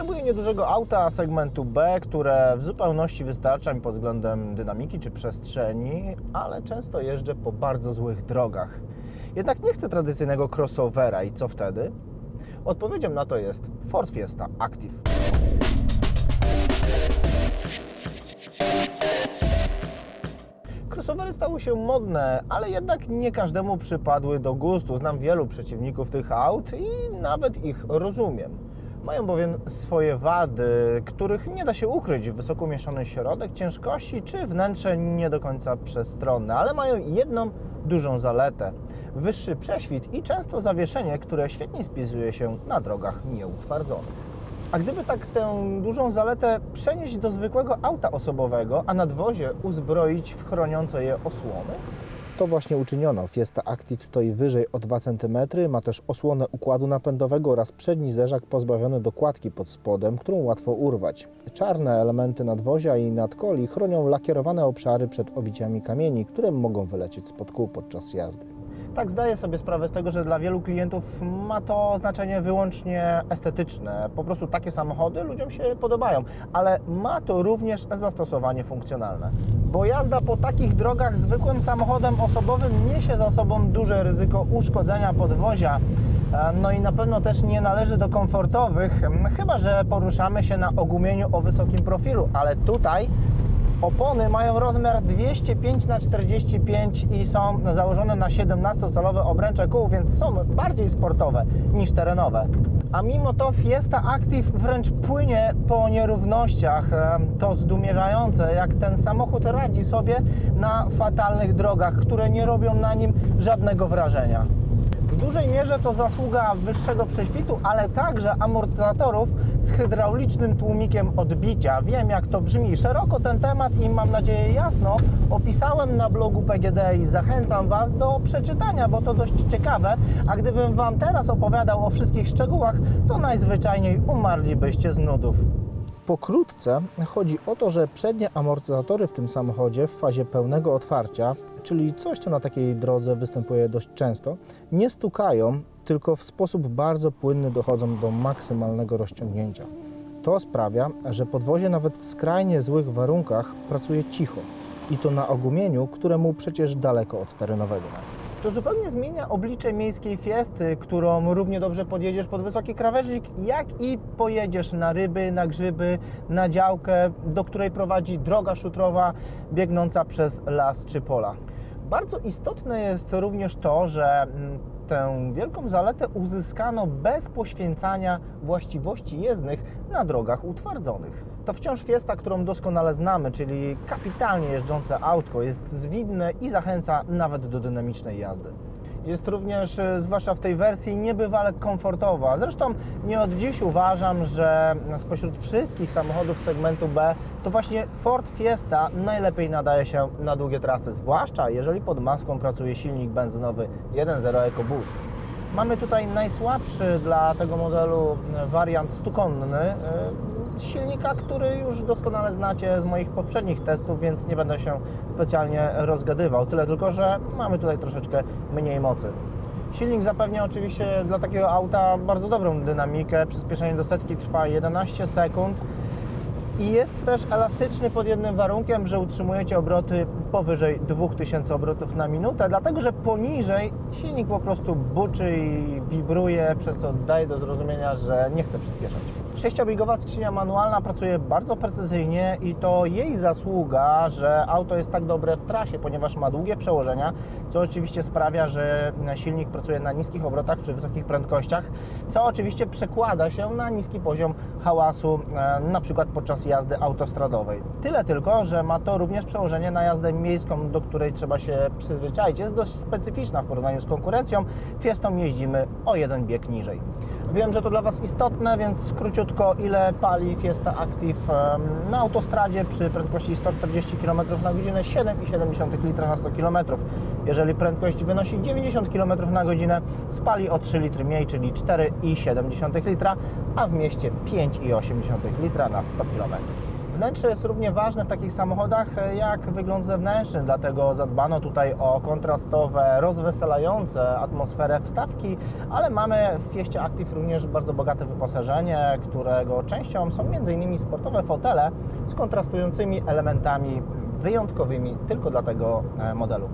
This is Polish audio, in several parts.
Potrzebuję niedużego auta segmentu B, które w zupełności wystarcza mi pod względem dynamiki czy przestrzeni, ale często jeżdżę po bardzo złych drogach. Jednak nie chcę tradycyjnego crossovera i co wtedy? Odpowiedzią na to jest Ford Fiesta Active. Crossovery stały się modne, ale jednak nie każdemu przypadły do gustu. Znam wielu przeciwników tych aut i nawet ich rozumiem. Mają bowiem swoje wady, których nie da się ukryć. Wysoko umieszczony środek ciężkości czy wnętrze nie do końca przestronne, ale mają jedną dużą zaletę. Wyższy prześwit i często zawieszenie, które świetnie spisuje się na drogach nieutwardzonych. A gdyby tak tę dużą zaletę przenieść do zwykłego auta osobowego, a nadwozie uzbroić w chroniące je osłony? To właśnie uczyniono. Fiesta Active stoi wyżej o 2 cm, ma też osłonę układu napędowego oraz przedni zderzak pozbawiony dokładki pod spodem, którą łatwo urwać. Czarne elementy nadwozia i nadkoli chronią lakierowane obszary przed obiciami kamieni, które mogą wylecieć spod kół podczas jazdy. Tak, zdaję sobie sprawę z tego, że dla wielu klientów ma to znaczenie wyłącznie estetyczne. Po prostu takie samochody ludziom się podobają, ale ma to również zastosowanie funkcjonalne. Bo jazda po takich drogach zwykłym samochodem osobowym niesie za sobą duże ryzyko uszkodzenia podwozia. E, No i na pewno też nie należy do komfortowych, chyba że poruszamy się na ogumieniu o wysokim profilu, ale tutaj Opony mają rozmiar 205 na 45 i są założone na 17-calowe obręcze kół, więc są bardziej sportowe niż terenowe. A mimo to Fiesta Active wręcz płynie po nierównościach. To zdumiewające, jak ten samochód radzi sobie na fatalnych drogach, które nie robią na nim żadnego wrażenia. W dużej mierze to zasługa wyższego prześwitu, ale także amortyzatorów z hydraulicznym tłumikiem odbicia. Wiem, jak to brzmi. Szeroko ten temat i mam nadzieję jasno opisałem na blogu PGD i zachęcam Was do przeczytania, bo to dość ciekawe. A gdybym Wam teraz opowiadał o wszystkich szczegółach, to najzwyczajniej umarlibyście z nudów. Pokrótce chodzi o to, że przednie amortyzatory w tym samochodzie w fazie pełnego otwarcia, czyli coś, co na takiej drodze występuje dość często, nie stukają, tylko w sposób bardzo płynny dochodzą do maksymalnego rozciągnięcia. To sprawia, że podwozie nawet w skrajnie złych warunkach pracuje cicho i to na ogumieniu, któremu przecież daleko od terenowego. To zupełnie zmienia oblicze miejskiej fiesty, którą równie dobrze podjedziesz pod wysoki krawężnik, jak i pojedziesz na ryby, na grzyby, na działkę, do której prowadzi droga szutrowa biegnąca przez las czy pola. Bardzo istotne jest również to, że mm, tę wielką zaletę uzyskano bez poświęcania właściwości jezdnych na drogach utwardzonych. To wciąż Fiesta, którą doskonale znamy, czyli kapitalnie jeżdżące autko, jest zwinne i zachęca nawet do dynamicznej jazdy. Jest również, e, zwłaszcza w tej wersji, niebywale komfortowa. Zresztą nie od dziś uważam, że spośród wszystkich samochodów segmentu B to właśnie Ford Fiesta najlepiej nadaje się na długie trasy, zwłaszcza jeżeli pod maską pracuje silnik benzynowy 1.0 EcoBoost. Mamy tutaj najsłabszy dla tego modelu e, wariant stukonny silnika, który już doskonale znacie z moich poprzednich testów, więc nie będę się specjalnie rozgadywał. Tyle tylko, że mamy tutaj troszeczkę mniej mocy. Silnik zapewnia oczywiście dla takiego auta bardzo dobrą dynamikę. Przyspieszenie do setki trwa 11 sekund. I jest też elastyczny pod jednym warunkiem, że utrzymujecie obroty powyżej 2000 obrotów na minutę, dlatego że poniżej silnik po prostu buczy i wibruje, przez co daje do zrozumienia, że nie chce przyspieszać. Sześciobiegowa skrzynia manualna pracuje bardzo precyzyjnie i to jej zasługa, że auto jest tak dobre w trasie, ponieważ ma długie przełożenia, co oczywiście sprawia, że silnik pracuje na niskich obrotach przy wysokich prędkościach, co oczywiście przekłada się na niski poziom hałasu, e, na przykład podczas jazdy autostradowej. Tyle tylko, że ma to również przełożenie na jazdę miejską, do której trzeba się przyzwyczaić. Jest dość specyficzna w porównaniu z konkurencją. Fiestą jeździmy o jeden bieg niżej. Wiem, że to dla Was istotne, więc króciutko, ile pali Fiesta Active na autostradzie przy prędkości 140 km na godzinę 7,7 litra na 100 km. Jeżeli prędkość wynosi 90 km na godzinę, spali o 3 litry mniej, czyli 4,7 litra, a w mieście 5,8 litra na 100 km. Wnętrze jest równie ważne w takich samochodach e, jak wygląd zewnętrzny, dlatego zadbano tutaj o kontrastowe, rozweselające atmosferę wstawki, ale mamy w Fieście Active również bardzo bogate wyposażenie, którego częścią są m.in. sportowe fotele z kontrastującymi elementami wyjątkowymi tylko dla tego e, modelu.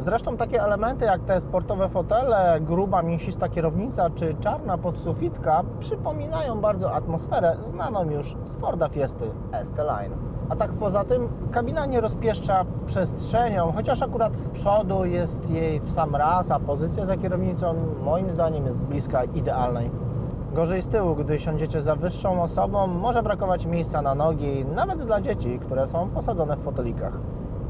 Zresztą takie elementy jak te sportowe fotele, gruba, mięsista kierownica czy czarna podsufitka przypominają bardzo atmosferę znaną już z Forda Fiesty ST-Line. A tak poza tym kabina nie rozpieszcza przestrzenią, chociaż akurat z przodu jest jej w sam raz, a pozycja za kierownicą moim zdaniem jest bliska idealnej. Gorzej z tyłu, gdy siądziecie za wyższą osobą, może brakować miejsca na nogi, nawet dla dzieci, które są posadzone w fotelikach.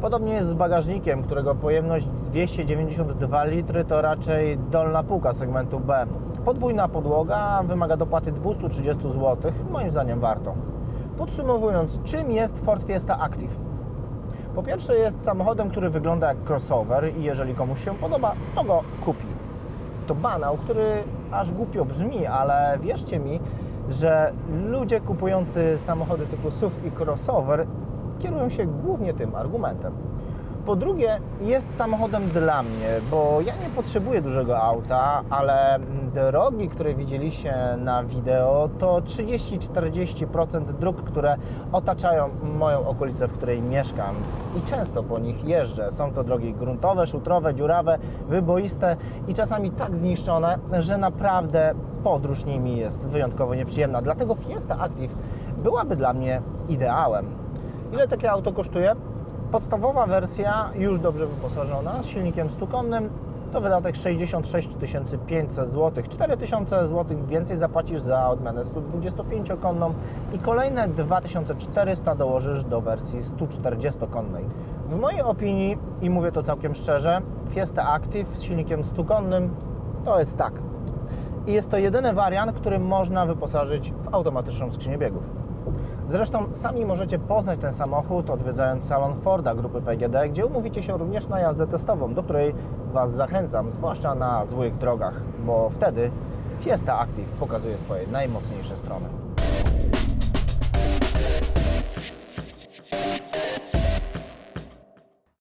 Podobnie jest z bagażnikiem, którego pojemność 292 litry to raczej dolna półka segmentu B. Podwójna podłoga wymaga dopłaty 230 zł, moim zdaniem warto. Podsumowując, czym jest Ford Fiesta Active? Po pierwsze jest samochodem, który wygląda jak crossover i jeżeli komuś się podoba, to go kupi. To banał, który aż głupio brzmi, ale wierzcie mi, że ludzie kupujący samochody typu SUV i crossover kierują się głównie tym argumentem. Po drugie, jest samochodem dla mnie, bo ja nie potrzebuję dużego auta, ale drogi, które widzieliście na wideo, to 30-40% dróg, które otaczają moją okolicę, w której mieszkam i często po nich jeżdżę. Są to drogi gruntowe, szutrowe, dziurawe, wyboiste i czasami tak zniszczone, że naprawdę podróż nimi jest wyjątkowo nieprzyjemna. Dlatego Fiesta Active byłaby dla mnie ideałem. Ile takie auto kosztuje? Podstawowa wersja, już dobrze wyposażona, z silnikiem stukonnym, to wydatek 66 500 zł. 4000 zł więcej zapłacisz za odmianę 125-konną i kolejne 2400 dołożysz do wersji 140-konnej. W mojej opinii, i mówię to całkiem szczerze, Fiesta Active z silnikiem stukonnym to jest tak. I jest to jedyny wariant, który można wyposażyć w automatyczną skrzynię biegów. Zresztą sami możecie poznać ten samochód odwiedzając salon Forda grupy PGD, gdzie umówicie się również na jazdę testową, do której Was zachęcam, zwłaszcza na złych drogach, bo wtedy Fiesta Active pokazuje swoje najmocniejsze strony.